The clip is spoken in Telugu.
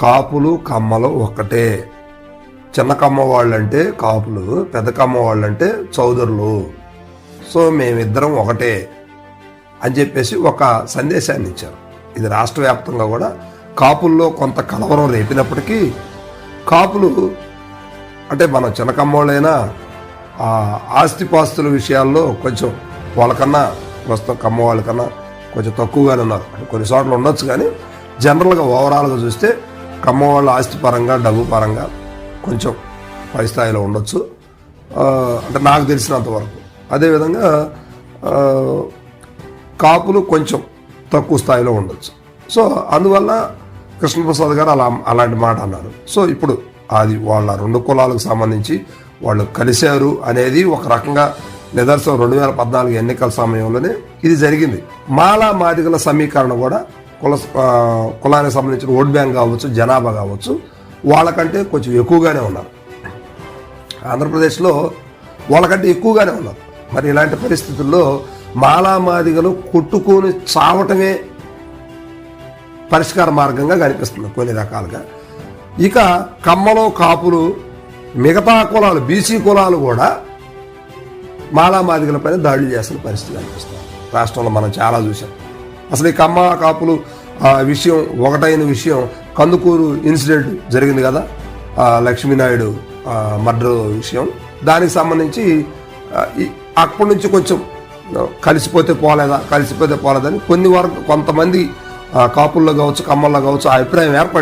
కాపులు కమ్మలు ఒక్కటే. చిన్న కమ్మ వాళ్ళంటే కాపులు పెద్ద కమ్మ వాళ్ళంటే చౌదరులు. సో మేమిద్దరం ఒకటే అని చెప్పేసి ఒక సందేశాన్ని ఇచ్చారు. ఇది రాష్ట్ర వ్యాప్తంగా కూడా కాపుల్లో కొంత కలవరం రేపినప్పటికీ కాపులు అంటే మన చిన్నకమ్మ కమ్మోళ్ళైనా ఆస్తిపాస్తుల విషయాల్లో కొంచెం వాళ్ళకన్నా ప్రస్తుతం కమ్మ వాళ్ళకన్నా కొంచెం తక్కువగానే ఉన్నారు. కొన్ని చోట్ల ఉండొచ్చు కానీ జనరల్గా ఓవరాల్గా చూస్తే కమ్మ వాళ్ళ ఆస్తి పరంగా డబ్బు పరంగా కొంచెం పై స్థాయిలో ఉండొచ్చు. అంటే నాకు తెలిసినంత వరకు. అదేవిధంగా కాపులు కొంచెం తక్కువ స్థాయిలో ఉండొచ్చు. సో అందువల్ల కృష్ణప్రసాద్ గారు అలా అలాంటి మాట అన్నారు. సో ఇప్పుడు అది వాళ్ళ రెండు కులాలకు సంబంధించి వాళ్ళు కలిశారు అనేది ఒక రకంగా నిదర్శనం. రెండు వేల పద్నాలుగు ఎన్నికల సమయంలోనే ఇది జరిగింది. మాలా మాదిగల సమీకరణ కూడా కుల కులానికి సంబంధించిన ఓట్ బ్యాంక్ కావచ్చు జనాభా కావచ్చు వాళ్ళకంటే కొంచెం ఎక్కువగానే ఉన్నారు. ఆంధ్రప్రదేశ్లో వాళ్ళకంటే ఎక్కువగానే ఉన్నారు. మరి ఇలాంటి పరిస్థితుల్లో మాలామాదిగలు కొట్టుకొని చావటమే పరిష్కార మార్గంగా కనిపిస్తుంది కొన్ని రకాలుగా. ఇక కమ్మలో కాపులు మిగతా కులాలు బీసీ కులాలు కూడా మాలామాదిగలపైన దాడులు చేస్తున్న పరిస్థితి కనిపిస్తుంది. రాష్ట్రంలో మనం చాలా చూసాం అసలు ఈ కమ్మ కాపులు ఆ, విషయం ఒకటైన విషయం కందుకూరు ఇన్సిడెంట్ జరిగింది కదా లక్ష్మీనాయుడు మర్డర్ విషయం. దానికి సంబంధించి అక్కడి అప్పటి నుంచి కొంచెం కలిసిపోతే పోలేదా కలిసిపోతే పోలేదని కొన్ని వరకు కొంతమంది కాపుల్లో కావచ్చు కమ్మల్లో కావచ్చు ఆ అభిప్రాయం ఏర్పడి